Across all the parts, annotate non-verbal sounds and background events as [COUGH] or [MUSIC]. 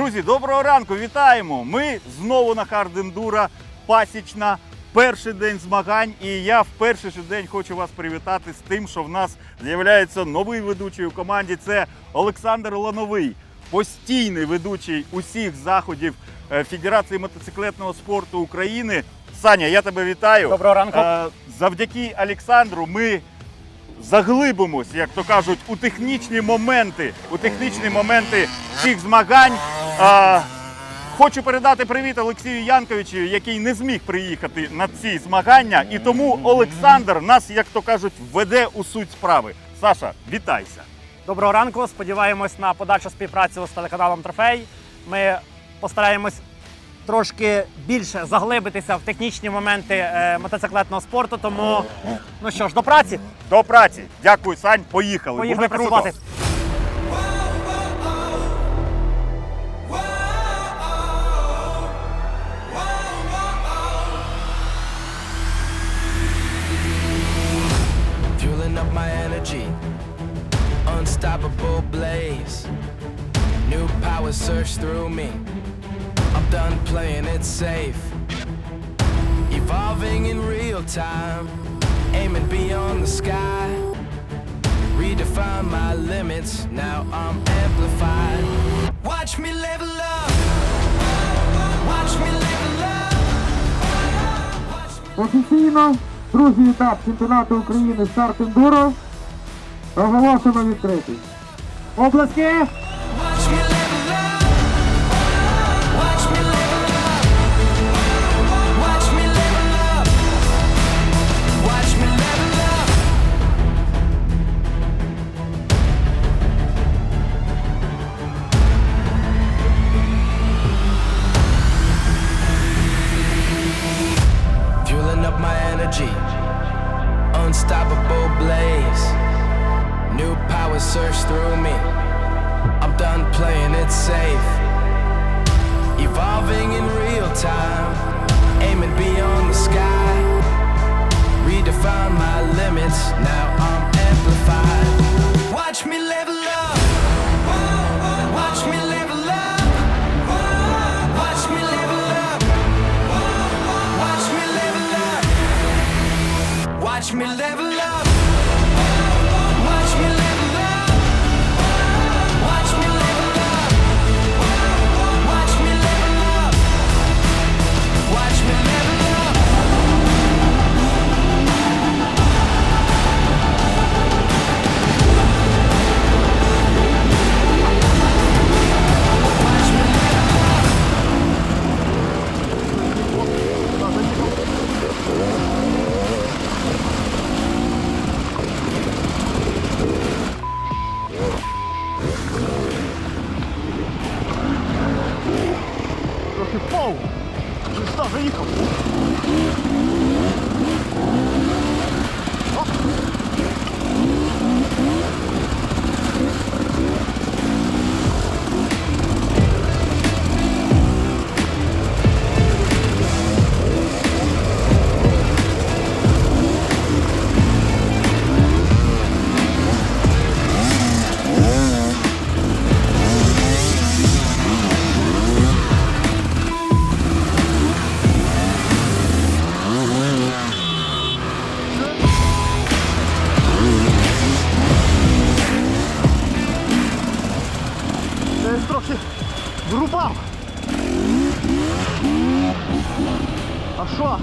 Друзі, доброго ранку! Вітаємо! Ми знову на Хардендура пасічна. Перший день змагань, і я в перший же день хочу вас привітати з тим, що в нас з'являється новий ведучий у команді. Це Олександр Лановий, постійний ведучий усіх заходів е, Федерації мотоциклетного спорту України. Саня, я тебе вітаю. Доброго ранку. Е, Завдяки Олександру ми заглибимось, як то кажуть, у технічні моменти, у технічні моменти цих змагань. Хочу передати привіт Олексію Янковичу, який не зміг приїхати на ці змагання, і тому Олександр нас, як то кажуть, введе у суть справи. Саша, вітайся. Доброго ранку. Сподіваємось на подальшу співпрацю з телеканалом Трофей. Ми постараємось трошки більше заглибитися в технічні моменти е, мотоциклетного спорту. Тому ну що ж, до праці. До праці. Дякую, Сань. Поїхали. Поїхали Буде круто. працювати. Unstoppable blaze. New power surge through me. Done playing it safe. Evolving in real time. Aiming beyond the sky. Redefine my limits. Now I'm amplified. Watch me level up. Watch me level up. Офіційно другий етап чемпіонату України старт ендуро оголошено відкритий. Обласки! 说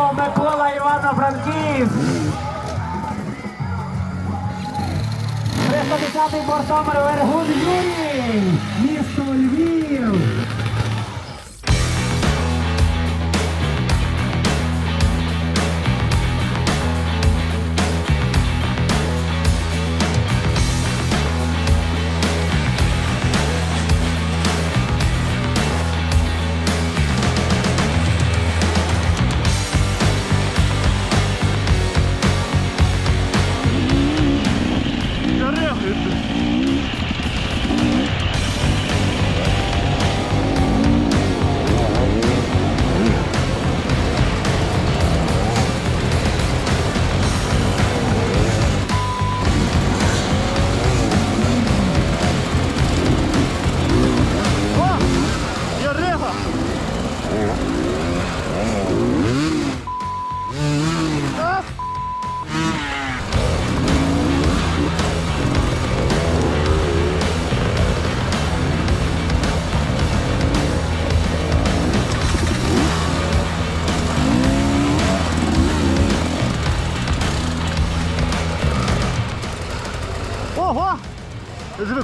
Просимо Микола Івано-Франківськ. 310 бортомер Вергун Юрій.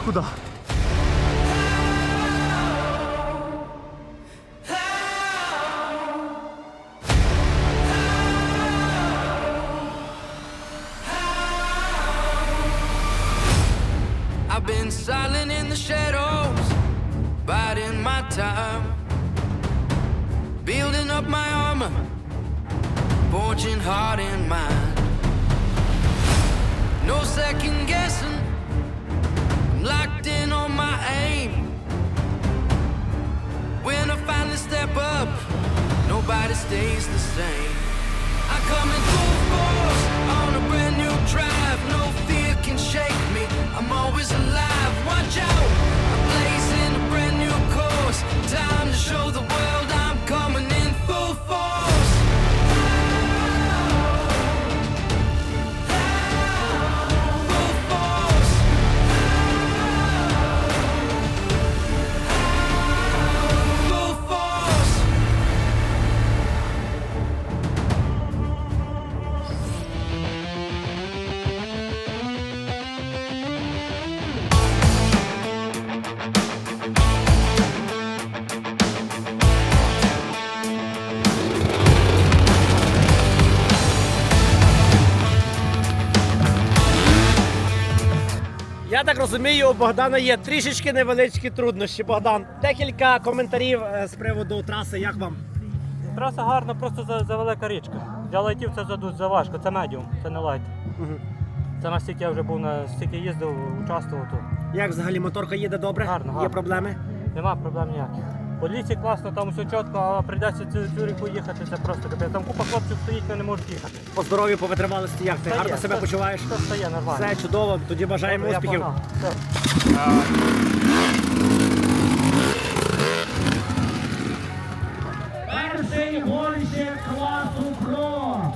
I've been silent in the shadows, biding my time, building up my armor, forging heart and mind. No second guessing locked in on my aim. When I finally step up, nobody stays the same. I come in full force on a brand new drive. No fear розумію, у Богдана є трішечки невеличкі труднощі. Богдан, декілька коментарів е, з приводу траси. Як вам? Траса гарна, просто за, за велика річка. Для лайтів це задуть заважко, це медіум, це не лайт. Це настільки я вже був на стільки їздив, участвував тут. Як взагалі моторка їде добре? Гарно, Є проблеми? Нема проблем ніяких. По лісі класно, там все чітко, а прийдеться цю, цю ріку їхати, це просто капець. Там купа хлопців стоїть, вони не можуть їхати. По здоров'ю, по витривалості, як ти? Та Гарно є, себе все- почуваєш? Все стає нормально. Все чудово. Тоді бажаємо Добре, я успіхів. погнав. Все. Перший гонщик класу Про.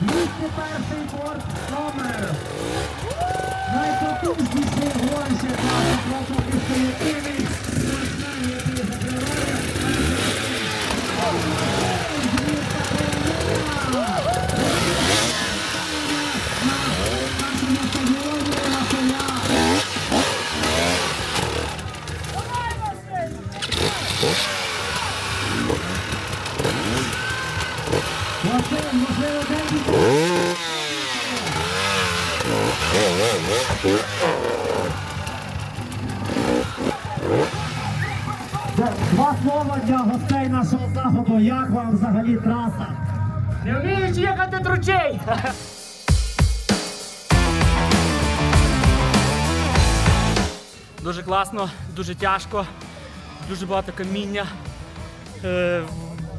201 борт номер. Найпотужніший гонщик класу Про поки що можливо, Два слова для гостей нашого заходу. Як вам взагалі траса? Не вмієш їхати тручей! Дуже класно, дуже тяжко, дуже багато каміння.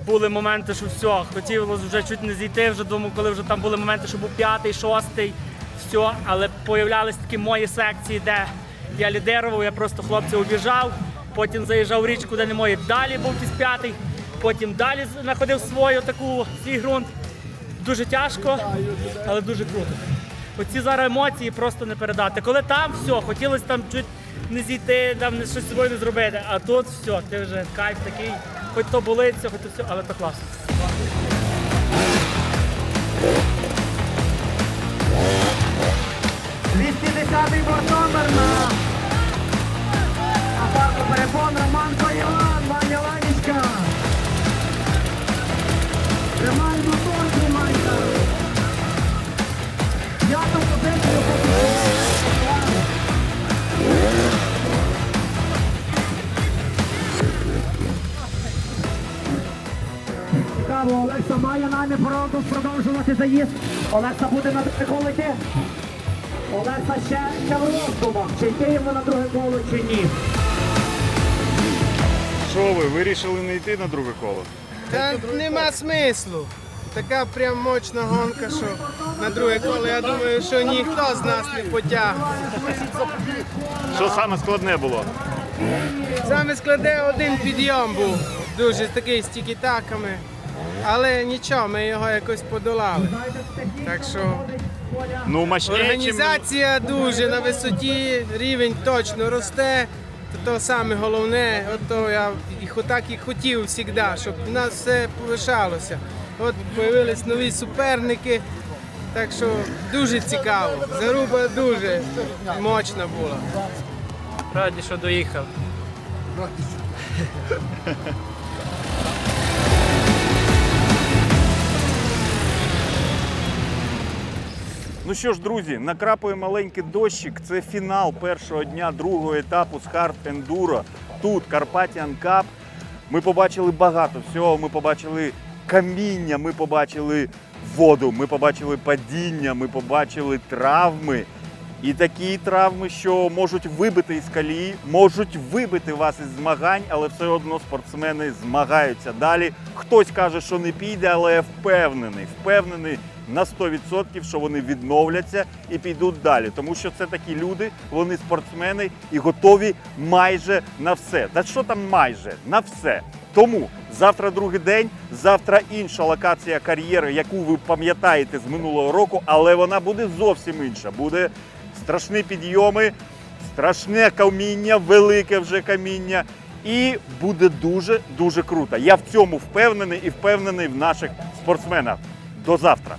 Були моменти, що все, хотілося вже чуть не зійти, вже думав, коли вже там були моменти, що був п'ятий, шостий, все, але появлялись такі мої секції, де я лідерував, я просто хлопців обіжав, потім заїжджав в річку, де не мої. Далі був із п'ятий, потім далі знаходив свою таку свій ґрунт. Дуже тяжко, але дуже круто. Оці зараз емоції просто не передати. Коли там все, хотілося там чуть не зійти, там щось з собою не зробити, а тут все, ти вже кайф такий, хоч то болиться, хоч то все, але то класно. 210-й бортномер на апарку перепон Роман Іван, Ваня Ванечка. Тримай мотор, тримайся. П'яту позицію Цікаво, Олекса має намір продовж- продовжувати заїзд. Олекса буде на друге коло йти. Олекса ще, ще в роздумах, чи йти йому на друге коло, чи ні. Що ви, вирішили не йти на друге коло? Та нема смислу. Така прям мощна гонка, що на друге коло я думаю, що ніхто з нас не потягне. Що саме складне було? Саме складе один підйом був, дуже такий з тікітаками. Але нічого, ми його якось подолали. Так що Ну, мощніше, організація дуже на висоті, рівень точно росте. То, то саме головне, от то я і так і хотів завжди, щоб у нас все повишалося. От з'явились нові суперники. Так що дуже цікаво. Заруба дуже мощна була. Раді, що доїхав. [LAUGHS] Ну що ж, друзі, накрапує маленький дощик. Це фінал першого дня другого етапу з Hard Enduro. Тут Carpathian Cup. Ми побачили багато всього. Ми побачили каміння, ми побачили воду, ми побачили падіння, ми побачили травми. І такі травми, що можуть вибити із колії, можуть вибити вас із змагань, але все одно спортсмени змагаються далі. Хтось каже, що не піде, але я впевнений, впевнений на 100%, що вони відновляться і підуть далі. Тому що це такі люди, вони спортсмени і готові майже на все. Та що там майже на все. Тому завтра другий день, завтра інша локація кар'єри, яку ви пам'ятаєте з минулого року, але вона буде зовсім інша. Буде страшні підйоми, страшне каміння, велике вже каміння. І буде дуже дуже круто. Я в цьому впевнений і впевнений в наших спортсменах. До завтра.